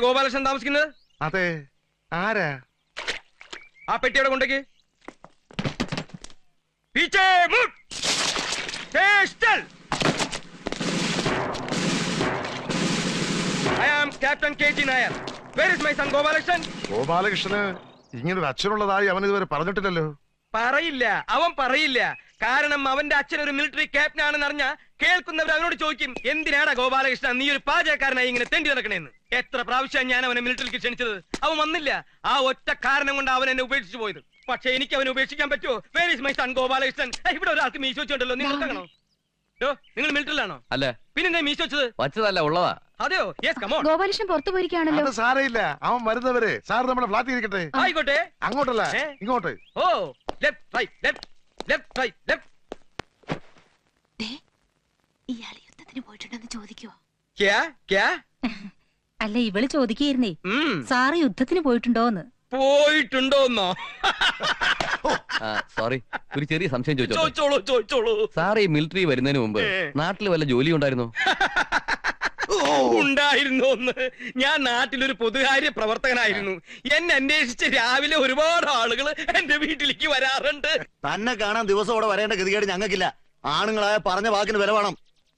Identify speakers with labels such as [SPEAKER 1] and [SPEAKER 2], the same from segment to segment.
[SPEAKER 1] തന്നെയല്ലേ ഗോപാലകൃഷ്ണൻ താമസിക്കുന്നത്?
[SPEAKER 2] അതെ. ആരാ?
[SPEAKER 1] ആ പെട്ടിയുടെ കൊണ്ടേക്ക്. പീച്ചേ I am captain K T Nair where is my son Gopalakrishnan?
[SPEAKER 2] ഗോപാലകൃഷ്ണന് ഇങ്ങനൊരു അച്ഛനുള്ളതായി അവൻ ഇതുവരെ പറഞ്ഞിട്ടില്ലല്ലോ.
[SPEAKER 1] പറയില്ല. അവൻ പറയില്ല. കാരണം അവന്റെ അച്ഛൻ ഒരു മിലിറ്ററി ക്യാപ്റ്റൻ ആണെന്ന് അറിഞ്ഞ കേൾക്കുന്നവർ അവനോട് ചോദിക്കും എന്തിനാടാ ഗോപാലകൃഷ്ണൻ നീ ഒരു പാചകക്കാരനായി ഇങ്ങനെ തെണ്ടി നടക്കണേന്ന്? എത്ര പ്രാവശ്യം ഞാൻ അവനെ മിലിറ്ററിക്ക് ക്ഷണിച്ചത്? അവൻ വന്നില്ല. ആ ഒറ്റ കാരണം കൊണ്ട് അവൻ എന്നെ ഉപേക്ഷിച്ചു പോയത്. പക്ഷെ എനിക്ക് അവനെ ഉപേക്ഷിക്കാൻ പറ്റുമോ? Where is my son Gopalakrishnan? ഇവിടെ ഒരാൾക്ക് മീശോച്ചുണ്ടല്ലോ നിങ്ങൾ കാണോ നിങ്ങൾ മിലിറ്ററിലാണോ?
[SPEAKER 3] അല്ല.
[SPEAKER 1] പിന്നെ മീശ വെച്ചത്?
[SPEAKER 3] വച്ചതല്ല ഉള്ളതാ.
[SPEAKER 1] അതെയോ? യെസ് കമോൺ
[SPEAKER 4] ഗോപാലകൃഷ്ണൻ പുറത്തു പോയിരിക്കുകയാണല്ലോ.
[SPEAKER 2] അത് സാരയില്ല അവൻ വരുന്നവരെ സാർ നമ്മുടെ ഫ്ലാറ്റിൽ ഇരിക്കട്ടെ.
[SPEAKER 1] ആയിക്കോട്ടെ.
[SPEAKER 2] അങ്ങോട്ടല്ല? ഇങ്ങോട്ട്.
[SPEAKER 1] ഓ left right left left right left
[SPEAKER 4] ഇയാൾ യുദ്ധത്തിന് പോയിട്ടുണ്ടെന്ന് ചോദിക്കുവോ?
[SPEAKER 1] ക്യാ? ക്യാ?
[SPEAKER 4] അല്ല ഇവൾ ചോദിക്കുകയായിരുന്നേ സാറ് യുദ്ധത്തിന് പോയിട്ടുണ്ടോന്ന്?
[SPEAKER 1] പോയിട്ടുണ്ടോന്നോ?
[SPEAKER 3] സോറി ഒരു ചെറിയ സംശയം ചോദിച്ചോ
[SPEAKER 1] ചോദിച്ചോളൂ ചോദിച്ചോളൂ.
[SPEAKER 3] സാർ ഈ മിലിറ്ററി വരുന്നതിന് മുമ്പ്
[SPEAKER 1] നാട്ടിൽ
[SPEAKER 3] നാട്ടിൽ വല്ല ജോലി ഉണ്ടായിരുന്നു?
[SPEAKER 1] ഉണ്ടായിരുന്നു ഒന്ന് ഞാൻ നാട്ടിലൊരു പൊതുകാര്യ പ്രവർത്തകനായിരുന്നു. എന്നെ അന്വേഷിച്ച് രാവിലെ ഒരുപാട് ആളുകൾ എന്റെ വീട്ടിലേക്ക് വരാറുണ്ട്.
[SPEAKER 5] തന്നെ കാണാൻ ദിവസം അവിടെ വരേണ്ട ഗതികേട് ഞങ്ങൾക്കില്ല. ആണുങ്ങളായ പറഞ്ഞ വാക്കിന് വില വേണം.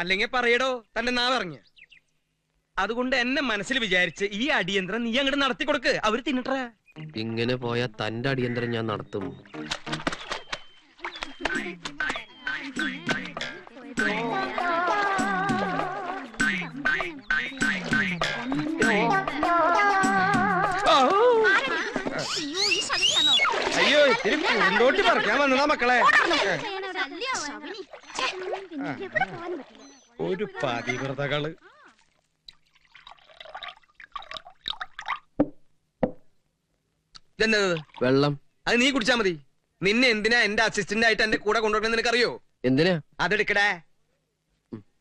[SPEAKER 1] അല്ലെങ്കിൽ പറയടോ തന്റെ നാ പറഞ്ഞു അതുകൊണ്ട് എന്നെ മനസ്സിൽ വിചാരിച്ച് ഈ അടിയന്തരം നീ അങ്ങോട്ട് നടത്തി കൊടുക്ക്. അവർ തിന്നിട്ടേ.
[SPEAKER 6] ഇങ്ങനെ പോയാ തന്റെ അടിയന്തരം ഞാൻ നടത്തും.
[SPEAKER 1] അയ്യോ ഇത്തിരി പൂന്തോട്ടി പറിക്കാൻ വന്നതാ മക്കളെ. ഒരു പതിവ്രതകൾ. ഇതെന്നത്
[SPEAKER 6] വെള്ളം.
[SPEAKER 1] അത് നീ കുടിച്ചാ മതി. നിന്നെ എന്തിനാ എന്റെ അസിസ്റ്റന്റ് ആയിട്ട് എന്റെ കൂടെ കൊണ്ടുവരണം നിനക്കറിയോ?
[SPEAKER 6] എന്തിനാ?
[SPEAKER 1] അതെടുക്കടേ.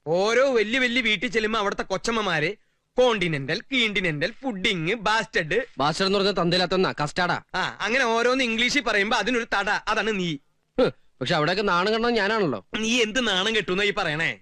[SPEAKER 1] ഓരോ വലിയ വലിയ വീട്ടിൽ ചെല്ലുമ്പോ അവിടുത്തെ കൊച്ചമ്മമാര് കോണ്ടിനെന്റൽ കീണ്ടിനെന്റൽ ഫുഡിങ് ബാസ്റ്റഡ്
[SPEAKER 6] ബാസ്റ്റഡ് എന്ന് പറഞ്ഞ തന്തയിലാത്തന്നാ കസ്റ്റാർഡാ
[SPEAKER 1] ആ. അങ്ങനെ ഓരോന്ന് ഇംഗ്ലീഷിൽ പറയുമ്പോ അതിനൊരു തട. അതാണ് നീ.
[SPEAKER 6] പക്ഷെ അവിടെയൊക്കെ നാണം കണ്ടത് ഞാനാണല്ലോ.
[SPEAKER 1] നീ എന്ത് നാണം കെട്ടുന്ന ഈ പറയണേ?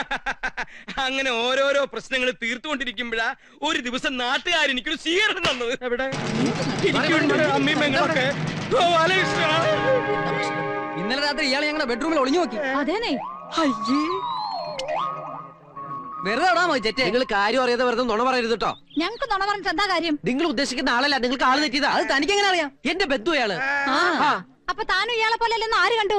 [SPEAKER 1] അങ്ങനെ ഓരോരോ പ്രശ്നങ്ങൾ തീർത്തുകൊണ്ടിരിക്കുമ്പോഴാ ഒരു ദിവസം നാട്ടുകാർ എനിക്കൊരു സ്വീകരണം തന്നത് എവിടെ? അമ്മയും പെങ്ങളൊക്കെ.
[SPEAKER 6] ഇന്നലെ രാത്രി ഇയാളെ ഞങ്ങളുടെ ബെഡ്റൂമിൽ ഒളിഞ്ഞു നോക്കി.
[SPEAKER 4] അതേനെ
[SPEAKER 6] അയ്യേ. വെറുതെ നിങ്ങൾ കാര്യം അറിയാതെ വെറുതെ നുണ പറയരുത് കേട്ടോ
[SPEAKER 4] ഞങ്ങക്ക് നുണ പറഞ്ഞിട്ട് എന്താ കാര്യം?
[SPEAKER 6] നിങ്ങൾ ഉദ്ദേശിക്കുന്ന ആളല്ല നിങ്ങൾക്ക് ആൾ തെറ്റിയതാ. അത് തനിക്ക് എങ്ങനെ അറിയാം? എന്റെ ബന്ധു അയാൾ ആ.
[SPEAKER 4] അപ്പൊ താനും ഇയാളെ പോലെ ആര് കണ്ടു?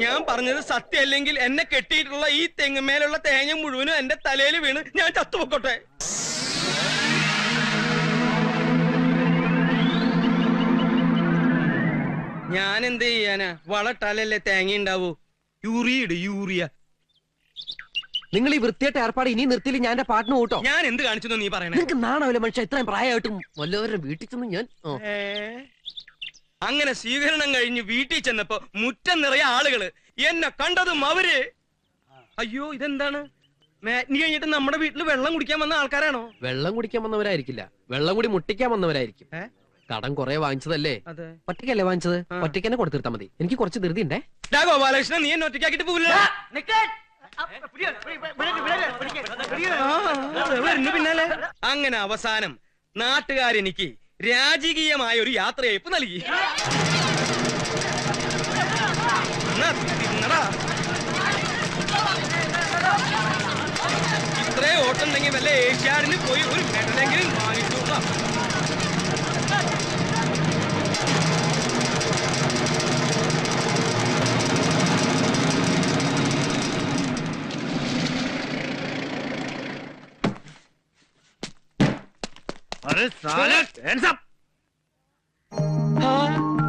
[SPEAKER 1] ഞാൻ പറഞ്ഞത് സത്യം അല്ലെങ്കിൽ എന്നെ കെട്ടിയിട്ടുള്ള ഈ തെങ്ങുമേലുള്ള തേങ്ങ മുഴുവനും എന്റെ തലയിൽ വീണ് ഞാൻ ചത്തുപൊക്കോട്ടെ. ഞാൻ എന്ത് ചെയ്യാനാ? വളട്ടാലല്ലേ തേങ്ങ ഉണ്ടാവൂ? യൂറിയ ഇട് യൂറിയ.
[SPEAKER 6] നിങ്ങൾ ഈ വൃത്തിയായിട്ട് ഏർപ്പാട് ഇനി നിർത്തിയില്ല ഞാൻ എന്റെ പാട്ടിന് കൂട്ടോ.
[SPEAKER 1] ഞാൻ എന്ത് കാണിച്ചു നീ പറയണേ?
[SPEAKER 6] നിങ്ങൾക്ക് നാണാവില്ല മനുഷ്യ ഇത്രയും പ്രായമായിട്ടും വല്ലവരുടെ വീട്ടിൽ ചെന്ന് ഞാൻ
[SPEAKER 1] ഏ? അങ്ങനെ സ്വീകരണം കഴിഞ്ഞ് വീട്ടിൽ ചെന്നപ്പോ മുറ്റം നിറയെ ആളുകൾ എന്നെ കണ്ടതും അവർ അയ്യോ ഇതെന്താണ് മാറ്റിനി കഴിഞ്ഞിട്ട് നമ്മുടെ വീട്ടിൽ വെള്ളം കുടിക്കാൻ വന്ന ആൾക്കാരാണോ
[SPEAKER 6] വെള്ളം കുടിക്കാൻ വന്നവരായിരിക്കില്ല വെള്ളം കൂടി മുട്ടിക്കാൻ വന്നവരായിരിക്കും? കടം കുറെ വാങ്ങിച്ചതല്ലേ
[SPEAKER 1] അതെ
[SPEAKER 6] ഒറ്റയ്ക്കല്ലേ വാങ്ങിച്ചത്. ഒറ്റയ്ക്ക് തന്നെ കൊടുത്തിരുത്താ മതി എനിക്ക് കുറച്ച് ധൃതി ഉണ്ടേ
[SPEAKER 1] ഗോപാലകൃഷ്ണൻ നീ എന്നെ ഒറ്റയ്ക്കാക്കിട്ട് പോവില്ല പിന്നാലെ അങ്ങനെ അവസാനം നാട്ടുകാരെനിക്ക് രാജകീയമായ ഒരു യാത്രയയപ്പ് നൽകി. ഇത്രേ ഓട്ടം ഉണ്ടെങ്കിൽ വല്ല ഏഷ്യാഡിന് പോയി ഒരു മെഡലെങ്കിലും വാങ്ങിച്ചോളാം ആ,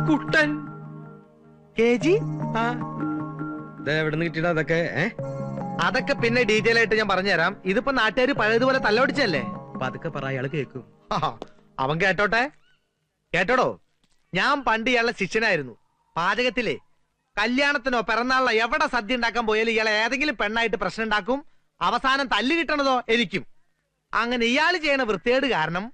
[SPEAKER 1] കുട്ടൻ.
[SPEAKER 7] K G?
[SPEAKER 1] ആ. എവിടെ നിന്ന് കിട്ടിയടാ അതൊക്കെ ഏ?
[SPEAKER 7] അതൊക്കെ പിന്നെ ഡീറ്റെയിൽ ആയിട്ട് ഞാൻ പറഞ്ഞുതരാം. ഇതിപ്പോ നാട്ടുകാർ പഴയതുപോലെ തല്ലൊടിച്ചല്ലേ
[SPEAKER 1] പതുക്കെ പറ അയാൾ കേക്കും
[SPEAKER 7] അവൻ കേട്ടോട്ടെ? കേട്ടോടോ? ഞാൻ പണ്ട് ഇയാളെ ശിഷ്യനായിരുന്നു. പാചകത്തിലെ കല്യാണത്തിനോ പിറന്നാളിനോ എവിടെ സദ്യ ഉണ്ടാക്കാൻ പോയാലും ഇയാളെ ഏതെങ്കിലും പെണ്ണായിട്ട് പ്രശ്നം ഉണ്ടാക്കും. അവസാനം തല്ല് കിട്ടണതോ എനിക്കും. അങ്ങനെ ഇയാൾ ചെയ്യണ വൃത്തികേട് കാരണം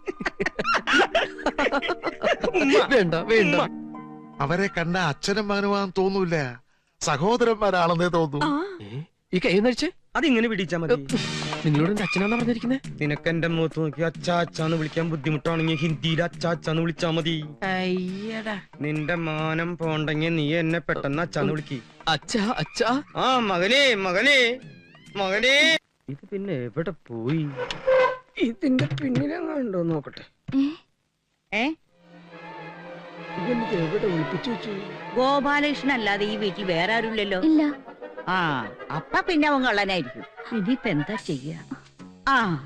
[SPEAKER 6] വേണ്ട വേണ്ട.
[SPEAKER 2] അവരെ കണ്ട അച്ഛനും മകനുമാണെന്ന് തോന്നൂല സഹോദരന്മാരാണെന്നേ തോന്നൂ?
[SPEAKER 6] ഈ കൈ അത്
[SPEAKER 1] അതിങ്ങനെ പിടിച്ചാ മതി.
[SPEAKER 6] നിങ്ങളോട് എന്റെ അച്ഛനാന്നാ പറഞ്ഞിരിക്കുന്നേ?
[SPEAKER 1] നിനക്ക് എന്റെ മുഖത്ത് നോക്കി അച്ചാച്ചാന്ന് വിളിക്കാൻ ബുദ്ധിമുട്ടാണെങ്കിൽ ഹിന്ദിയിൽ അച്ചാച്ചാന്ന് വിളിച്ചാ മതി.
[SPEAKER 6] അയ്യടാ.
[SPEAKER 1] നിന്റെ മാനം പോണ്ടെങ്കിൽ നീ എന്നെ പെട്ടെന്ന് അച്ചാന്ന് വിളിക്കി.
[SPEAKER 6] അച്ഛാ അച്ഛാ.
[SPEAKER 1] ആ മകനെ മകനെ മകനെ. ഇത് പിന്നെ എവിടെ പോയി? ഇതിന്റെ പിന്നിലെങ്ങാണ്ടോ നോക്കട്ടെ.
[SPEAKER 8] ഏ? ഗോപാലകൃഷ്ണൻ അല്ലാതെ ഈ വീട്ടിൽ വേറെ ആരുമില്ലല്ലോ?
[SPEAKER 4] ഇല്ല.
[SPEAKER 8] ആ അപ്പ പിന്നെ അവൻ കള്ളനായിരിക്കും. ഇനിയിപ്പ എന്താ ചെയ്യ? ആ.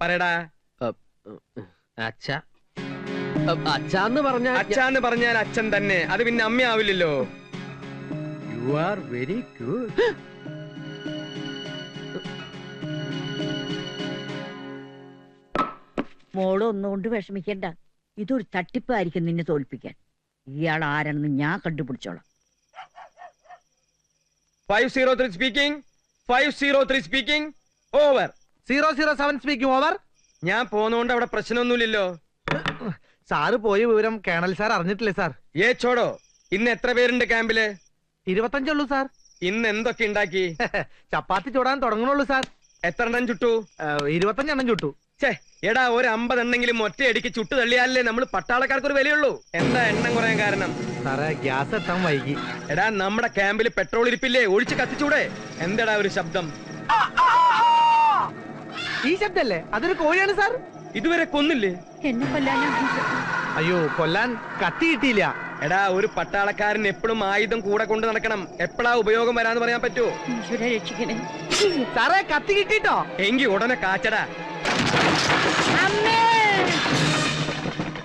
[SPEAKER 1] പറയടാ.
[SPEAKER 6] അച്ഛ. അച്ഛന്ന് പറഞ്ഞ
[SPEAKER 1] അച്ഛാന്ന് പറഞ്ഞാൽ അച്ഛൻ തന്നെ. അത് പിന്നെ അമ്മയാവില്ലല്ലോ. യു ആർ വെരി ഗുഡ്
[SPEAKER 8] മോൾ ഒന്നുകൊണ്ട് വിഷമിക്കണ്ട. ഇതൊരു തട്ടിപ്പായിരിക്കും നിന്നെ തോൽപ്പിക്കാൻ. ഇയാൾ ആരാണെന്ന് ഞാൻ കണ്ടുപിടിച്ചോളാം.
[SPEAKER 1] Five zero three speaking five zero three speaking over
[SPEAKER 7] zero zero seven speaking over
[SPEAKER 1] ഞാൻ പോന്നോണ്ട് അവിടെ പ്രശ്നമൊന്നുമില്ലല്ലോ.
[SPEAKER 7] സാറ് പോയ വിവരം കേണൽ സാർ അറിഞ്ഞിട്ടില്ലേ സാർ?
[SPEAKER 1] ഏ ചോടോ. ഇന്ന് എത്ര പേരുണ്ട് ക്യാമ്പിൽ?
[SPEAKER 7] ഇരുപത്തഞ്ചുള്ളൂ സാർ.
[SPEAKER 1] ഇന്ന് എന്തൊക്കെ ഉണ്ടാക്കി?
[SPEAKER 7] ചപ്പാത്തി ചൂടാൻ തുടങ്ങണുള്ളൂ സാർ.
[SPEAKER 1] എത്ര എണ്ണം ചുട്ടു
[SPEAKER 7] ഇരുപത്തഞ്ചെണ്ണം ചുട്ടു.
[SPEAKER 1] ചേ എടാ ഒരു അമ്പതെണ്ണെങ്കിലും ഒറ്റയടിക്ക് ചുട്ടു തള്ളിയാലേ നമ്മൾ പട്ടാളക്കാർക്ക് ഒരു വിലയുള്ളൂ. എന്താ എണ്ണം കുറയാൻ കാരണം?
[SPEAKER 7] സാറേ ഗ്യാസ് എത്താൻ വൈകി.
[SPEAKER 1] എടാ നമ്മുടെ ക്യാമ്പിൽ പെട്രോൾ ഇരിപ്പില്ലേ? ഒഴിച്ച് കത്തിച്ചൂടെ? എന്തെടാ ഒരു ശബ്ദം?
[SPEAKER 7] ഈ ശബ്ദല്ലേ? അതൊരു കോഴിയാണ് സാർ.
[SPEAKER 1] ഇതുവരെ കൊന്നില്ലേ?
[SPEAKER 8] എന്നെ കൊല്ലാനാ
[SPEAKER 7] അയ്യോ കൊല്ലാൻ കത്തി കിട്ടിയില്ല.
[SPEAKER 1] എടാ ഒരു പട്ടാളക്കാരൻ എപ്പോഴും ആയുധം കൂടെ കൊണ്ട് നടക്കണം. എപ്പോഴാ ഉപയോഗം വരാന്ന് പറയാൻ പറ്റുമോ?
[SPEAKER 8] ഈശ്വര രക്ഷിക്കണേ.
[SPEAKER 7] സാറേ കത്തി കിട്ടിട്ടോ
[SPEAKER 1] എങ്കി ഉടനെ കാച്ചടാ.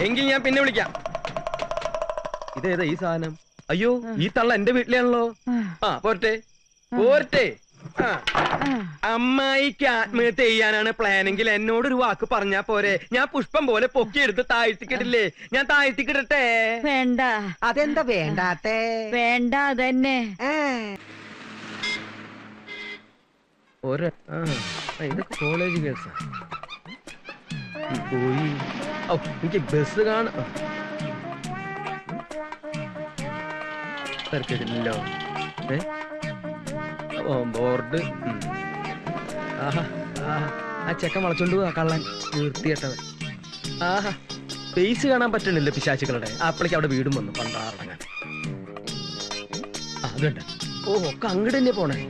[SPEAKER 1] എങ്കി ഞാൻ പിന്നെ വിളിക്കാം. ഇതേതാ ഈ സാധനം? അയ്യോ ഈ തള്ള എന്റെ വീട്ടിലാണല്ലോ. ആ പോരട്ടെ. പോരട്ടെ. അമ്മായിക്ക് ആത്മഹത്യ ചെയ്യാനാണ് പ്ലാനെങ്കിൽ എന്നോട് ഒരു വാക്ക് പറഞ്ഞാ പോരെ. ഞാൻ പുഷ്പം പോലെ പൊക്കിയെടുത്ത് താഴ്ത്തിക്കിടില്ലേ ഞാൻ താഴ്ത്തിക്കിടട്ടെ?
[SPEAKER 8] വേണ്ട.
[SPEAKER 7] അതെന്താ വേണ്ടാത്തേ?
[SPEAKER 8] വേണ്ട അതന്നെ.
[SPEAKER 1] ഒരു ആ ഇതൊക്കെ കോളേജ് കേസാ പോയി. ഓ എനിക്ക് ബസ് കാണാം തിരക്കിടില്ലല്ലോ. ഏ? ബോർഡ് ആഹാ ആ ചെക്കൻ വളച്ചോണ്ട് പോവാ കള്ളൻ. നിർത്തിയിട്ടത് ആഹാ. ഫേസ് കാണാൻ പറ്റണില്ല പിശാച്ചുക്കളുടെ അപ്പളേക്ക് അവിടെ വീടും വന്നു. പണ്ടാറടങ്ങാൻ. ആ അതുണ്ട്. ഓ ഒക്കെ അങ്ങോട്ട് തന്നെ പോണേ.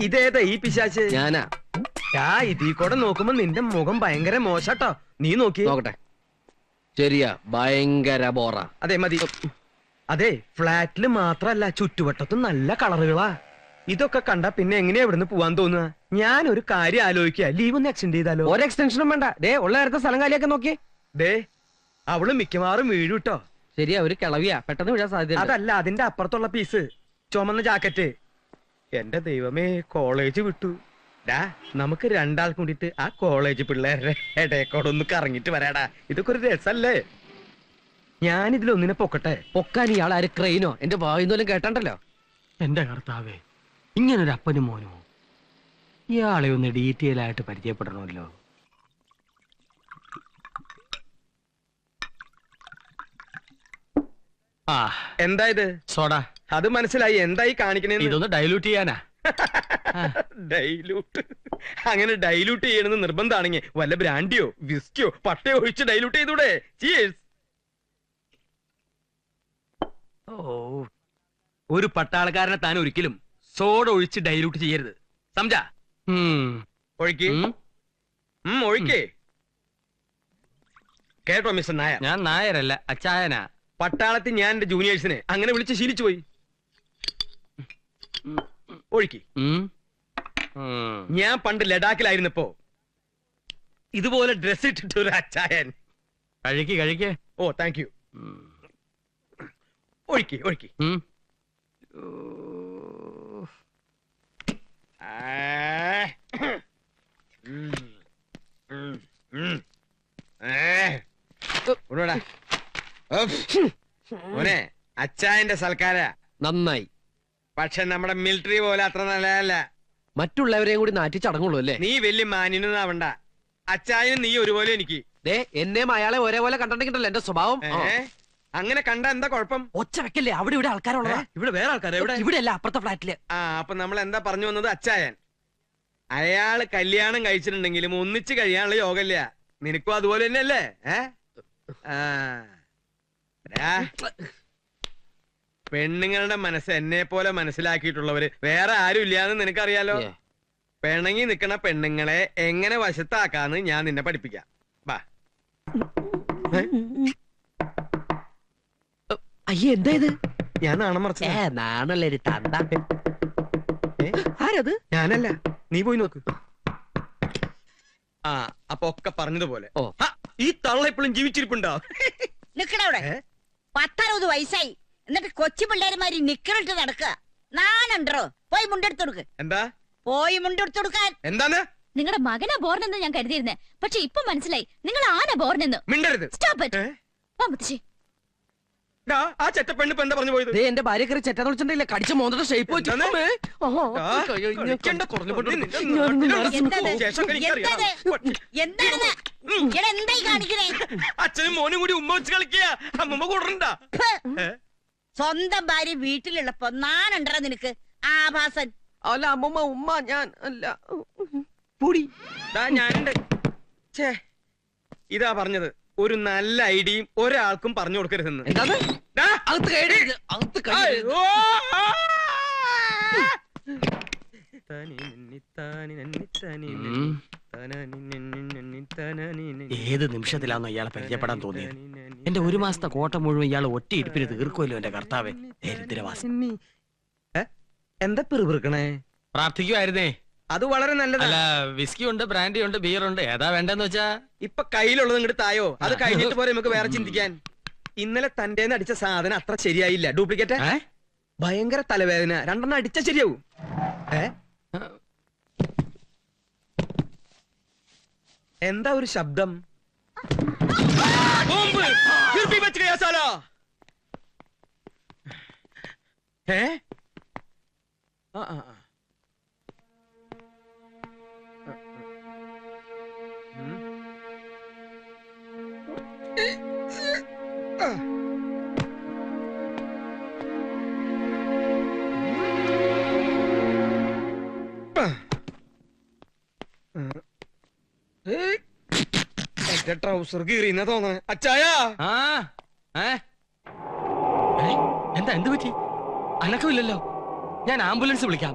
[SPEAKER 1] ഇതേതാ ഈ പിശാച്ച്
[SPEAKER 6] ഞാനാ.
[SPEAKER 1] ആ ഇതീ കൂടെ നോക്കുമ്പോ നിന്റെ മുഖം ഭയങ്കര മോശട്ടോ. നീ നോക്കി.
[SPEAKER 6] നോക്കട്ടെ. ശരിയാ ഭയങ്കര ബോറ.
[SPEAKER 1] അതെ മതി. അതെ ഫ്ലാറ്റിൽ മാത്രല്ല ചുറ്റുവട്ടത്തും നല്ല കളറുകളാ. ഇതൊക്കെ കണ്ട പിന്നെ എങ്ങനെയാ ഇവിടുന്ന് പോവാൻ തോന്നുക? ഞാൻ ഒരു കാര്യം ആലോചിക്കുക ലീവ് ഒന്ന് എക്സ്റ്റെൻഡ് ചെയ്താലോ?
[SPEAKER 6] ഒരു എക്സ്റ്റൻഷനും വേണ്ട. ദേ ഉള്ള നേരത്തെ സ്ഥലം കാലിയൊക്കെ നോക്കി.
[SPEAKER 1] ദേ അവൾ മിക്കവാറും വീഴും
[SPEAKER 6] ശരിയാ ഒരു കിളവിയാ. പെട്ടെന്ന് വീഴാൻ സാധ്യത
[SPEAKER 1] അതല്ല അതിന്റെ അപ്പുറത്തുള്ള പീസ് ചുമന്ന ജാക്കറ്റ്. എന്റെ ദൈവമേ കോളേജ് വിട്ടു. ഡാ നമുക്ക് രണ്ടാൾ കൂടിയിട്ട് ആ കോളേജ് പിള്ളേരുടെ ഇടയക്കോടൊന്ന് കറങ്ങിട്ട് വരാടാ. ഇതൊക്കെ ഒരു രസല്ലേ? ഞാനിതിലൊന്നിനെ പൊക്കട്ടെ.
[SPEAKER 6] പൊക്കാൻ ഇയാൾ ആര് ക്രെയിനോ? എന്റെ വായുന്നോലും കേട്ടണ്ടല്ലോ.
[SPEAKER 9] എന്റെ കർത്താവേ ഇങ്ങനൊരു അപ്പനും മോനോ ഇയാളെ ഒന്ന് ഡീറ്റെയിൽ ആയിട്ട് പരിചയപ്പെടണമല്ലോ. ആ
[SPEAKER 1] എന്താ ഇത്?
[SPEAKER 9] സോഡ.
[SPEAKER 1] അത് മനസ്സിലായി. എന്തായി കാണിക്കണേ
[SPEAKER 9] ഇതൊന്ന് ഡൈലൂട്ട് ചെയ്യാനാ.
[SPEAKER 1] ഡൈലൂട്ട്. അങ്ങനെ ഡൈലൂട്ട് ചെയ്യണമെന്ന് നിർബന്ധമാണെങ്കിൽ വല്ല ബ്രാൻഡിയോ വിസ്കിയോ പട്ടയോ ഒഴിച്ച് ഡൈലൂട്ട് ചെയ്തൂടെ.
[SPEAKER 9] ഓ. ഒരു പട്ടാളക്കാരനെ താൻ ഒരിക്കലും സോഡ ഒഴിച്ച് ഡൈലൂട്ട് ചെയ്യരുത്. സംജാ.
[SPEAKER 1] ഒഴിക്കേ. കേട്ടോ മിസ്റ്റർ നായർ.
[SPEAKER 9] ഞാൻ നായരല്ല അച്ചായന.
[SPEAKER 1] പട്ടാളത്തിൽ ഞാൻ എന്റെ ജൂനിയേഴ്സിനെ അങ്ങനെ വിളിച്ച് ശീലിച്ചു പോയി. ഒഴുക്കി. ഞാൻ പണ്ട് ലഡാക്കിലായിരുന്നപ്പോ ഇതുപോലെ ഡ്രസ് ഇട്ടിട്ട് ഒരു അച്ചായൻ.
[SPEAKER 9] കഴിക്ക് കഴിക്ക്
[SPEAKER 1] ഓ താങ്ക് യു. ഒഴുക്കി ഒഴുക്കി. മോനെ അച്ചായന്റെ സൽക്കാര.
[SPEAKER 6] നന്നായി.
[SPEAKER 1] പക്ഷെ നമ്മുടെ മിലിറ്ററി പോലെ അത്ര നല്ലതല്ല.
[SPEAKER 6] മറ്റുള്ളവരെയും കൂടി നാറ്റി ചടങ്ങുള്ളൂ അല്ലേ?
[SPEAKER 1] നീ വലിയ മാന്യനാവണ്ട അച്ചായനും നീ ഒരുപോലെ എനിക്ക്.
[SPEAKER 6] ദേ എന്നെയും അയാളെ ഒരേപോലെ കണ്ടിട്ടുണ്ടല്ലോ എന്റെ സ്വഭാവം.
[SPEAKER 1] ഏ? അങ്ങനെ കണ്ട എന്താ കുഴപ്പം?
[SPEAKER 6] ഒച്ച വെക്കല്ലേ? അവിടെ ഇവിടെ ആൾക്കാരുള്ളതാ.
[SPEAKER 1] ഇവിടെ വേറെ ആൾക്കാരെ? ഇവിടെ
[SPEAKER 6] ഇവിടെ അല്ല അപ്പുറത്തെ ഫ്ലാറ്റിൽ.
[SPEAKER 1] ആ അപ്പൊ നമ്മൾ എന്താ പറഞ്ഞു വന്നത്? അച്ചായൻ. അയാൾ കല്യാണം കഴിച്ചിട്ടുണ്ടെങ്കിലും ഒന്നിച്ച് കഴിയാനുള്ള യോഗമില്ല. നിനക്കും അതുപോലെ തന്നെയല്ലേ? ഏ? ആ. എടാ, പെണ്ണുങ്ങളുടെ മനസ്സ് എന്നെ പോലെ മനസ്സിലാക്കിയിട്ടുള്ളവര് വേറെ ആരും ഇല്ലാന്ന് നിനക്കറിയാലോ?
[SPEAKER 6] ഏ.
[SPEAKER 1] പിണങ്ങി നിക്കണ പെണ്ണുങ്ങളെ എങ്ങനെ വശത്താക്കാന്ന് ഞാൻ നിന്നെ പഠിപ്പിക്കാം. വാ
[SPEAKER 6] അയ്യേ എന്താ ഇത്?
[SPEAKER 1] ഞാൻ നാണം മറച്ച
[SPEAKER 6] ഏ നാണല്ലേ ഒരു തന്ത. ആരത്?
[SPEAKER 1] ഞാനല്ല. നീ പോയി നോക്ക്. ആ അപ്പൊ ഒക്കെ പറഞ്ഞതുപോലെ.
[SPEAKER 6] ഓ.
[SPEAKER 1] ഹ, ഈ തള്ള ഇപ്പോഴും ജീവിച്ചിരിപ്പുണ്ടോ?
[SPEAKER 8] നിക്കടവിടെ പത്തറുപത് വയസ്സായി. എന്നിട്ട് കൊച്ചു പിള്ളേരുമാരി നിക്കറിട്ട് നടക്കുക. നാനുണ്ടോ പോയി മുണ്ടെടുത്തു കൊടുക്ക്.
[SPEAKER 1] എന്താ?
[SPEAKER 8] പോയി മുണ്ടെടുത്തു കൊടുക്കാൻ.
[SPEAKER 1] എന്താണ്
[SPEAKER 4] നിങ്ങളുടെ മകനാ ബോർണെന്ന് ഞാൻ കരുതിയിരുന്നേ. പക്ഷെ ഇപ്പൊ മനസ്സിലായി. നിങ്ങൾ ആന ബോർണെന്ന്
[SPEAKER 1] മിണ്ടരുത്.
[SPEAKER 4] സ്റ്റോപ്പ് ഇറ്റ്
[SPEAKER 1] ഏ?
[SPEAKER 4] വാ മുത്തശ്ശി.
[SPEAKER 1] ആ ചെറ്റ പെണ്ണ് എന്താ പറഞ്ഞു പോയത്?
[SPEAKER 6] ദേ എന്റെ ഭാര്യ കയറി ചെറ്റാന്ന് വിളിച്ചിട്ടില്ല കടിച്ച മോന്തയുടെ ഷേപ്പ്? അമ്മേ.
[SPEAKER 1] അച്ഛനും മോനും കൂടി ഉമ്മ വെച്ച് കളിക്കുക. അമ്മമ്മ കൂടണ്ട.
[SPEAKER 8] സ്വന്തം ഭാര്യ വീട്ടിലുള്ളപ്പോ നാനുണ്ടോ നിനക്ക്? ആഭാസൻ.
[SPEAKER 6] അല്ല അമ്മമ്മ ഉമ്മ ഞാൻ അല്ല. പൊടി.
[SPEAKER 1] ഞാനുണ്ട്. ഛേ ഇതാ പറഞ്ഞത്. ഒരു നല്ല ഐഡിയയും ഒരാൾക്കും പറഞ്ഞു കൊടുക്കരുതെന്ന്.
[SPEAKER 6] അകത്ത്
[SPEAKER 1] താനി താനി
[SPEAKER 9] ഏത് നിമിഷത്തിലാണോ ഇയാളെ പരിചയപ്പെടാൻ തോന്നിയത്?
[SPEAKER 1] താനി
[SPEAKER 9] എന്റെ ഒരു മാസത്തെ കോട്ട മുഴുവൻ ഇയാൾ ഒറ്റ ഇടുപ്പിന് തീർക്കുമല്ലോ എന്റെ കർത്താവെ. ദരിദ്രവാസി.
[SPEAKER 1] എന്താ പിറുപിറുക്കണേ?
[SPEAKER 9] പ്രാർത്ഥിക്കുമായിരുന്നേ
[SPEAKER 1] അത് വളരെ
[SPEAKER 9] നല്ലതല്ല വിസ്കി ഉണ്ട് ബ്രാൻഡി ഉണ്ട് ബിയർ ഉണ്ട്. ഏതാ വേണ്ടെന്ന് വെച്ചാ?
[SPEAKER 1] ഇപ്പൊ കയ്യിലുള്ളത് ഇങ്ങോട്ട് തായോ? അത് കഴിഞ്ഞിട്ട് പോരെ നമുക്ക് വേറെ ചിന്തിക്കാൻ. ഇന്നലെ തന്റെ അടിച്ച സാധനം അത്ര ശരിയായില്ല. ഡ്യൂപ്ലിക്കേറ്റ്? ഭയങ്കര തലവേദന. രണ്ടെണ്ണം അടിച്ച ശരിയാവും. ഏ? എന്താ ഒരു ശബ്ദം! ഏ? ആ ആ. എന്റെ ട്രൗസർ കീറിയെന്നാ തോന്നണേ. അച്ചായാ.
[SPEAKER 9] ആ ഏ? ഏ? എന്താ എന്ത് പറ്റി? അനക്കമില്ലല്ലോ. ഞാൻ ആംബുലൻസ് വിളിക്കാം.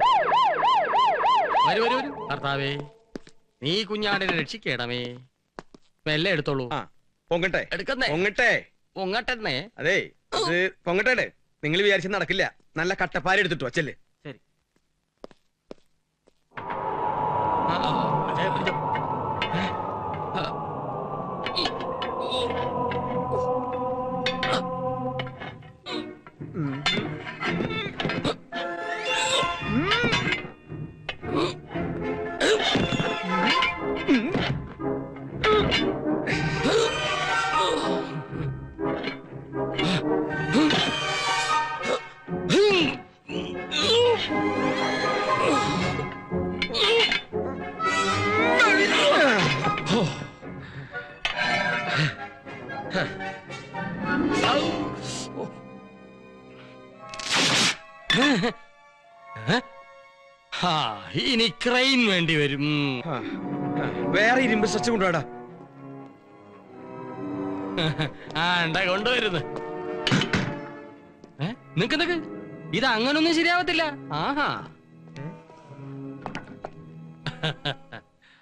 [SPEAKER 9] വരൂ വരൂ വരൂ. ഭർത്താവേ നീ കുഞ്ഞാടിനെ രക്ഷിക്കണമേ. മെല്ലെ എടുത്തോളൂ.
[SPEAKER 1] ആ പൊങ്ങട്ടെ.
[SPEAKER 9] എടുക്കുന്നേ.
[SPEAKER 1] പൊങ്ങട്ടെ.
[SPEAKER 9] പൊങ്ങട്ടെന്നേ.
[SPEAKER 1] അതെ ഇത് പൊങ്ങട്ടെ നിങ്ങൾ വിചാരിച്ച നടക്കില്ല. നല്ല കട്ടപ്പാര എടുത്തിട്ടു അച്ചല്ലേ
[SPEAKER 9] ക്രൈൻ വേണ്ടി വരും.
[SPEAKER 1] വേറെ ഇരുമ്പ് സച്ച് കൊണ്ടുവാടാ.
[SPEAKER 9] ആ ഉണ്ടാ കൊണ്ടുവരുന്നു? നിക്ക് നിക്ക് ഇത് അങ്ങനൊന്നും ശരിയാവത്തില്ല. ആഹാ.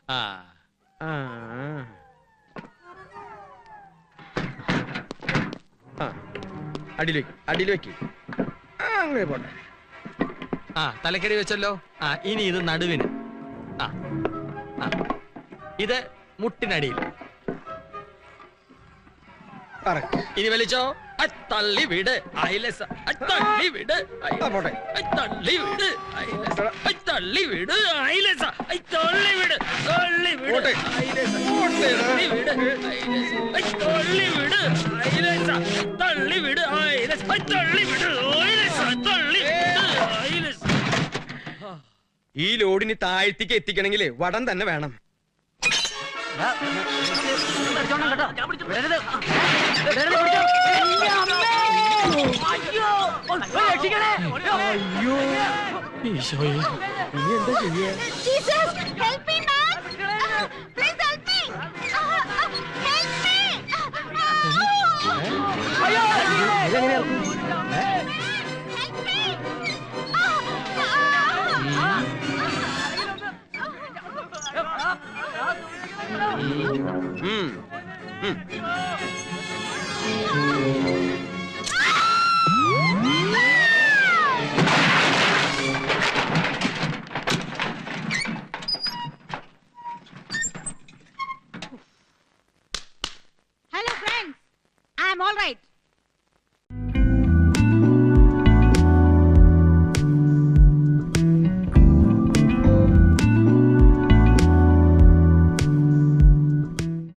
[SPEAKER 9] ആ.
[SPEAKER 1] ആ. ആ അടിയിൽ വെക്ക് അടിയിൽ വെക്ക് ആ, അങ്ങനെ പോട്ടെ.
[SPEAKER 9] ആ തലക്കടി വെച്ചല്ലോ. ആ ഇനി ഇത് നടുവിന്. ആ ഇത് മുട്ടിനടിയിൽ ഇനി വലിച്ചോ തള്ളി വിട് അയലസ തള്ളി വിട് തള്ളി വിട് തള്ളി വിട് അയലസ തള്ളി വിട് തള്ളി വിട്. തള്ളി വിട് തള്ളി വിട് അയലസ തള്ളി വിട് അയലസ തള്ളി വിട് അയലസ തള്ളി
[SPEAKER 1] ഈ ലോഡിന് താഴ്ത്തിക്ക് എത്തിക്കണമെങ്കിൽ വടം തന്നെ വേണം.
[SPEAKER 9] ഈശോയെ.
[SPEAKER 4] Jesus, help me, man! Uh,
[SPEAKER 8] Hmm.